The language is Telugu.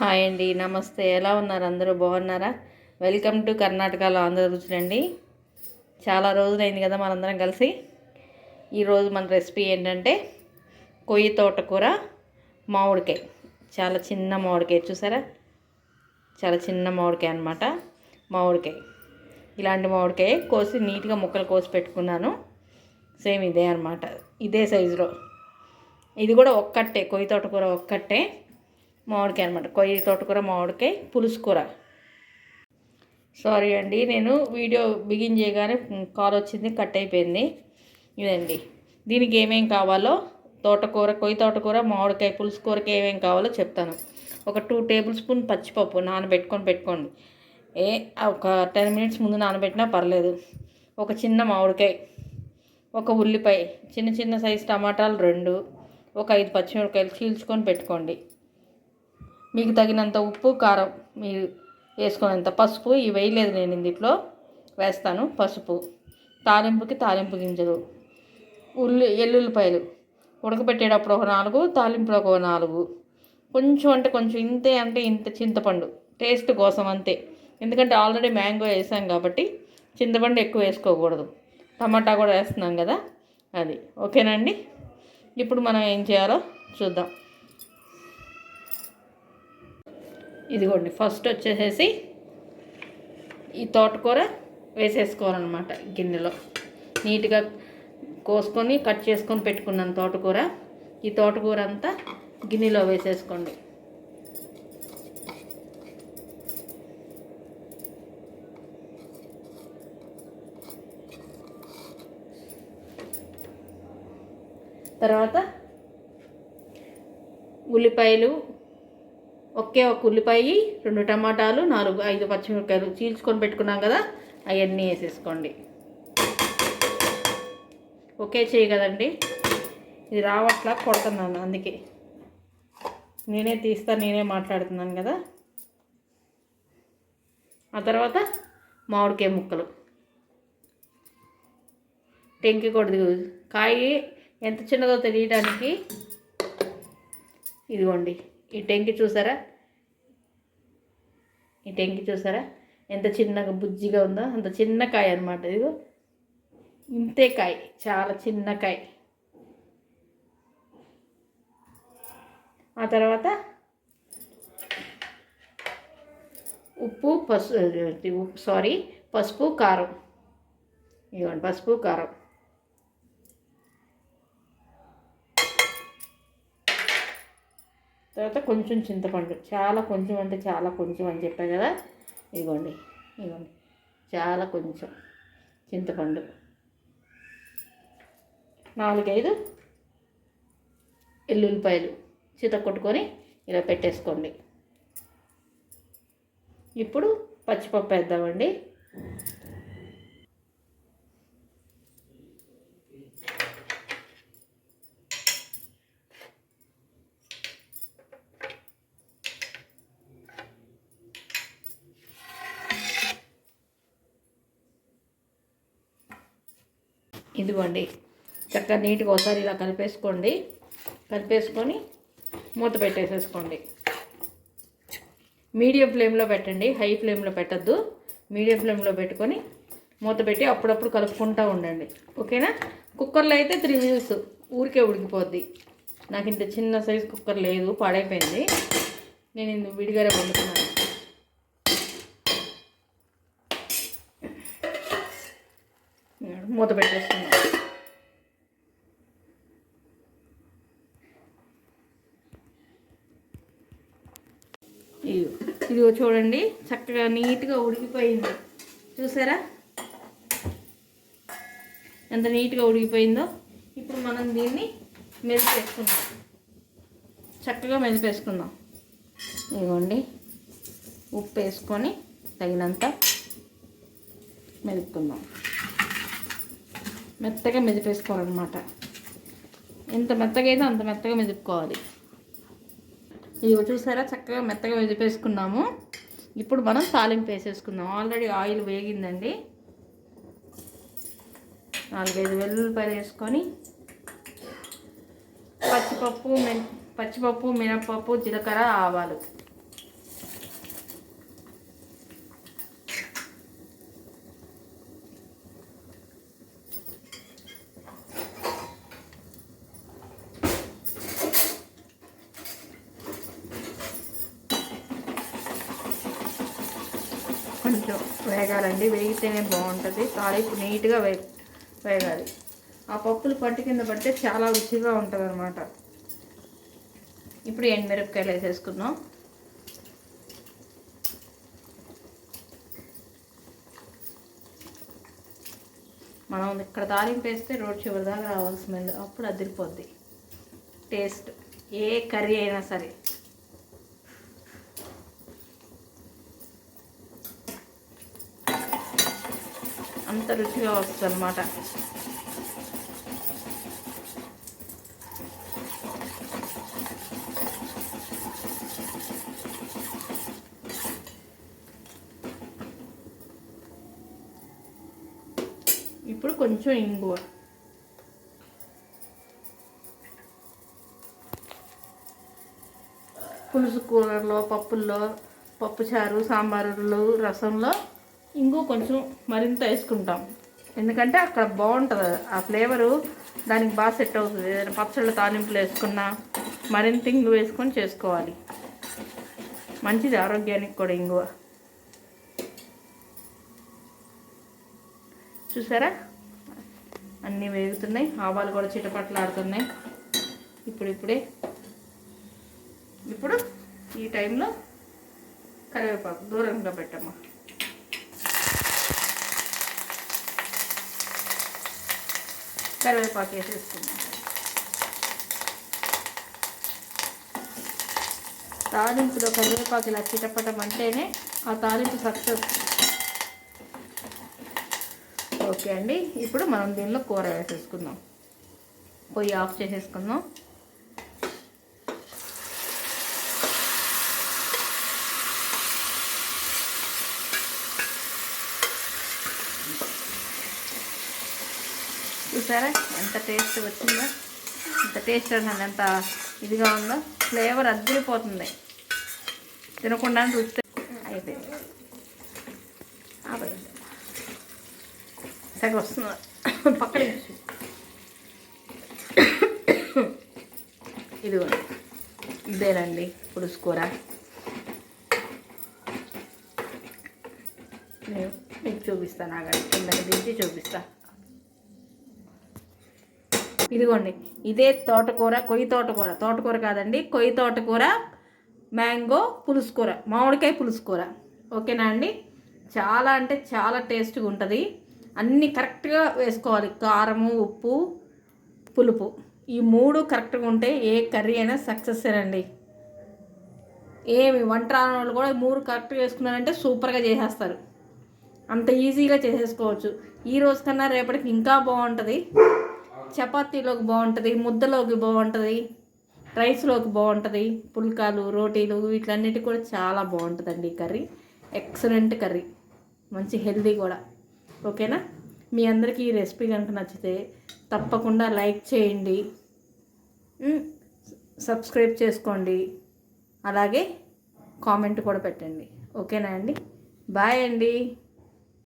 హాయ్ అండి నమస్తే. ఎలా ఉన్నారు? అందరూ బాగున్నారా? వెల్కమ్ టు కర్ణాటకలో ఆంధ్ర చాలా రోజులైంది కదా మనందరం కలిసి. ఈరోజు మన రెసిపీ ఏంటంటే కొయ్యి తోటకూర మామిడికాయ. చాలా చిన్న మామిడికాయ చూసారా? చాలా చిన్న మామిడికాయ అనమాట మామిడికాయ. ఇలాంటి మామిడికాయ కోసి నీట్గా ముక్కలు కోసి పెట్టుకున్నాను. సేమ్ ఇదే అనమాట ఇదే సైజులో. ఇది కూడా ఒక్కటే కొయ్యి తోటకూర ఒక్కటే. మామిడికాయ అనమాట కొయ్యి తోటకూర మామిడికాయ పులుసు కూర సారీ అండి నేను వీడియో బిగిన్ చేయగానే కాల్ వచ్చింది కట్ అయిపోయింది. ఇదండి. దీనికి ఏమేం కావాలో తోటకూర కొయ్యి తోటకూర మామిడికాయ పులుసు కూరకి ఏమేం కావాలో చెప్తాను. ఒక టూ టేబుల్ స్పూన్ పచ్చిపప్పు నానబెట్టుకొని పెట్టుకోండి. ఏ ఒక టెన్ మినిట్స్ ముందు నానబెట్టినా పర్లేదు. ఒక చిన్న మామిడికాయ ఒక ఉల్లిపాయ చిన్న చిన్న సైజు టమాటాలు రెండు ఒక ఐదు పచ్చిమిరపకాయలు చీల్చుకొని పెట్టుకోండి. మీకు తగినంత ఉప్పు కారం మీరు వేసుకునేంత పసుపు ఇవి వేయలేదు నేను ఇందులో వేస్తాను పసుపు. తాలింపుకి తాలింపు గింజలు. ఉల్లి ఎల్లుల్లిపాయలు. ఉడకబెట్టేటప్పుడు ఒక నాలుగు తాలింపులో ఒక నాలుగు. కొంచెం అంటే కొంచెం ఇంతే అంటే ఇంత చింతపండు. టేస్ట్ కోసం అంతే. ఎందుకంటే ఆల్రెడీ మ్యాంగో వేసాం కాబట్టి చింతపండు ఎక్కువ వేసుకోకూడదు. టమాటా కూడా వేస్తున్నాం కదా అది. ఓకేనండి ఇప్పుడు మనం ఏం చేయాలో చూద్దాం. ఇదిగోండి ఫస్ట్ వచ్చేసేసి ఈ తోటకూర వేసేసుకోవాలన్నమాట గిన్నెలో. నీట్గా కోసుకొని కట్ చేసుకొని పెట్టుకున్నాను తోటకూర. ఈ తోటకూర అంతా గిన్నెలో వేసేసుకోండి. తర్వాత ఉల్లిపాయలు ఒకే ఒక ఉల్లిపాయ రెండు టమాటాలు నాలుగు ఐదు పచ్చిమిరపకాయలు చీల్చుకొని పెట్టుకున్నాం కదా అవన్నీ వేసేసుకోండి. ఒకే చేయి కదండి. ఇది రావట్లా కొడుతున్నాను అందుకే. నేనే తీస్తా నేనే మాట్లాడుతున్నాను కదా. ఆ తర్వాత మామిడికాయ ముక్కలు. టెంకి కొడదు కాయ ఎంత చిన్నదో తెలియడానికి ఇదిగోండి. ఈ టెంకి చూసారా? ఈ టెంకి చూసారా? ఎంత చిన్నగా బుజ్జిగా ఉందో అంత చిన్న కాయ అనమాట ఇదిగో ఇంతే కాయ చాలా చిన్న కాయ. ఆ తర్వాత ఉప్పు పసు ఉప్పు సారీ పసుపు కారం. ఇదిగోండి పసుపు కారం. తర్వాత కొంచెం చింతపండు. చాలా కొంచెం అంటే చాలా కొంచెం అని చెప్పా కదా. ఇదిగోండి ఇదిగోండి చాలా కొంచెం చింతపండు. నాలుగైదు ఎల్లుల్లిపాయలు చిత కొట్టుకొని ఇలా పెట్టేసుకోండి. ఇప్పుడు పచ్చిపప్పు వేద్దామండి. ఇదిగోండి. చక్కగా నీట్గా ఒకసారి ఇలా కలిపేసుకోండి. కలిపేసుకొని మూత పెట్టేసేసుకోండి. మీడియం ఫ్లేమ్లో పెట్టండి. హై ఫ్లేమ్లో పెట్టద్దు. మీడియం ఫ్లేమ్లో పెట్టుకొని మూత పెట్టి అప్పుడప్పుడు కలుపుకుంటూ ఉండండి. ఓకేనా? కుక్కర్లో అయితే త్రీ విజిల్స్ ఊరికే ఉడికిపోద్ది. నాకు ఇంత చిన్న సైజు కుక్కర్ లేదు పాడైపోయింది. నేను ఇందు విడిగానే వండుతున్నాను. మూత పెట్టేసుకున్నాం ఇదిగో చూడండి చక్కగా నీట్గా ఉడికిపోయింది. చూసారా? ఎంత నీట్గా ఉడికిపోయిందో. ఇప్పుడు మనం దీన్ని మెదిపేసుకుందాం. చక్కగా మెదిపేసుకుందాం. ఇదిగోండి ఉప్పు వేసుకొని తగినంత మెదుపుకుందాం. మెత్తగా మెదిపేసుకోవాలన్నమాట. ఎంత మెత్తగా అయితే అంత మెత్తగా మెదుపుకోవాలి. ఇదిగో చూసారా? చక్కగా మెత్తగా మెదిపేసుకున్నాము. ఇప్పుడు మనం తాలింపు వేసేసుకుందాం. ఆల్రెడీ ఆయిల్ వేగిందండి. నాలుగైదు వెల్లుల్లిపాయలు వేసుకొని పచ్చిపప్పు మె పచ్చిపప్పు మినప్పప్పు జీలకర్ర ఆవాలు. కొంచెం వేగాలండి. వేగితేనే బాగుంటుంది. తాలింపు నీట్గా వే వేగాలి. ఆ పప్పులు పట్టు కింద పడితే చాలా రుచిగా ఉంటుంది అనమాట ఇప్పుడు ఎండుమిరపకాయలు వేసేసుకుందాం. మనం ఇక్కడ తాలింపు వేస్తే రోడ్ చివరి దాకా రావాలి అప్పుడు అదిరిపోద్ది. టేస్ట్ ఏ కర్రీ అయినా సరే. అంత రుచిగా వస్తుంది అనమాట ఇప్పుడు కొంచెం ఇంగువ. పులుసు కూరలో పప్పుల్లో పప్పుచారు సాంబారులు రసంలో ఇంగు కొంచెం మరింత వేసుకుంటాం. ఎందుకంటే అక్కడ బాగుంటుంది. ఆ ఫ్లేవరు దానికి బాగా సెట్ అవుతుంది. ఏదైనా పచ్చళ్ళు తాలింపులు వేసుకున్నా మరింత ఇంగు వేసుకొని చేసుకోవాలి. మంచిది ఆరోగ్యానికి కూడా ఇంగువ. చూసారా? అన్నీ వేగుతున్నాయి. ఆవాలు కూడా చిటపట్లాడుతున్నాయి. ఇప్పుడు ఇప్పుడే. ఇప్పుడు ఈ టైంలో కరివేపాకు దూరంగా పెట్టమ్మా. కరివేపాకు వేసేసుకుందాం తాలింపులో కరివేపాకు ఇలా చిటపటం అంటేనే ఆ తాలింపు సక్సెస్ ఓకే అండి ఇప్పుడు మనం దీనిలో కూర వేసేసుకుందాం. పొయ్యి ఆఫ్ చేసేసుకుందాం. చూసారా? ఎంత టేస్ట్ వచ్చిందో? ఎంత టేస్ట్ అసలు ఎంత ఇదిగా ఉందో. ఫ్లేవర్ అద్దరిపోతుంది తినకుండా చూస్తే అయిపోయింది. సరే వస్తుంది. పక్కన వేసి. ఇదేనండి పులుసుకూర నేను మీకు చూపిస్తాను ఆగండి. కిందకి దించి చూపిస్తాను ఇదిగోండి ఇదే తోటకూర కొయ్యి తోటకూర. తోటకూర కాదండి కొయ్యి తోటకూర మ్యాంగో పులుసు కూర మామిడికాయ పులుసు కూర ఓకేనా అండి? చాలా అంటే చాలా టేస్ట్గా ఉంటుంది. అన్నీ కరెక్ట్గా వేసుకోవాలి. కారము ఉప్పు పులుపు. ఈ మూడు కరెక్ట్గా ఉంటే ఏ కర్రీ అయినా సక్సెస్ అండి. ఏమి వంట రాని వాళ్ళు కూడా మూడు కరెక్ట్గా వేసుకున్నారంటే సూపర్గా చేసేస్తారు. అంత ఈజీగా చేసేసుకోవచ్చు. ఈ రోజు కన్నా రేపటికి ఇంకా బాగుంటుంది. చపాతీలోకి బాగుంటుంది ముద్దలోకి బాగుంటుంది రైస్లోకి బాగుంటుంది పుల్కాలు రోటీలు వీటిలన్నిటి కూడా చాలా బాగుంటుందండి ఈ కర్రీ. Excellent curry. మంచి హెల్దీ కూడా. ఓకేనా? మీ అందరికీ ఈ రెసిపీ కనుక నచ్చితే తప్పకుండా లైక్ చేయండి. సబ్స్క్రైబ్ చేసుకోండి. అలాగే కామెంట్ కూడా పెట్టండి. ఓకేనా అండి? బాయ్ అండి.